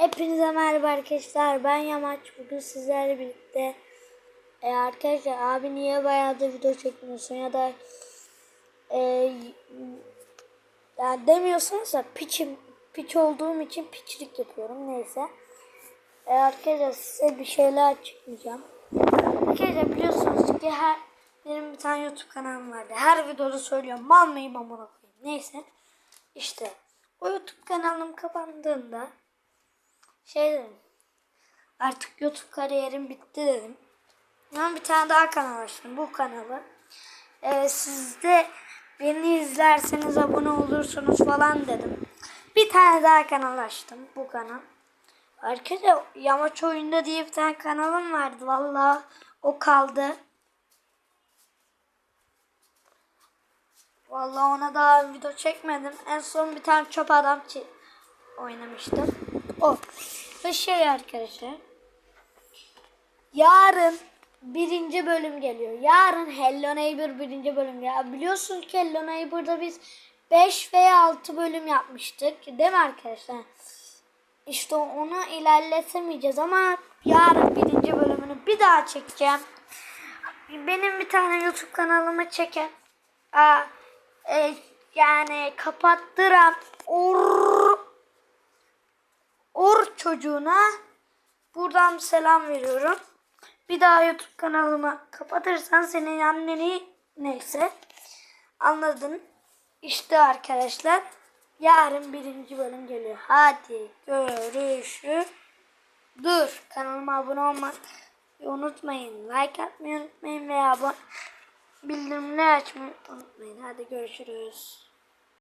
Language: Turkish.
Hepinize merhaba arkadaşlar. Ben Yamaç. Bugün sizlerle birlikte e, arkadaşlar abi niye bayağıdır video çekmiyorsun ya da e, ya demiyorsanız da piçim piç olduğum için piçlik yapıyorum neyse. E, arkadaşlar size bir şeyler açıklayacağım. Arkadaşlar biliyorsunuz ki her benim bir tane YouTube kanalım vardı. Her videoda söylüyorum. Mal mıyım amına koyayım. Neyse. İşte o YouTube kanalım kapandığında şey dedim. Artık YouTube kariyerim bitti dedim. Ben bir tane daha kanal açtım. Bu kanalı. Ee, siz de beni izlerseniz abone olursunuz falan dedim. Bir tane daha kanal açtım. Bu kanal. Arkadaşlar Yamaç Oyunda diye bir tane kanalım vardı. Vallahi o kaldı. Vallahi ona daha video çekmedim. En son bir tane çöp adam oynamıştım. O. Ve şey arkadaşlar. Yarın birinci bölüm geliyor. Yarın Hello Neighbor birinci bölüm ya. Biliyorsunuz ki Hello Neighbor'da biz 5 veya 6 bölüm yapmıştık. Değil mi arkadaşlar? İşte onu ilerletemeyeceğiz ama yarın birinci bölümünü bir daha çekeceğim. Benim bir tane YouTube kanalımı çeken aa, e, yani kapattıran or, or çocuğuna buradan selam veriyorum. Bir daha YouTube kanalımı kapatırsan senin anneni neyse anladın. İşte arkadaşlar yarın birinci bölüm geliyor. Hadi görüşürüz. Dur kanalıma abone olmayı unutmayın. Like atmayı unutmayın veya abone bildirimleri açmayı unutmayın. Hadi görüşürüz.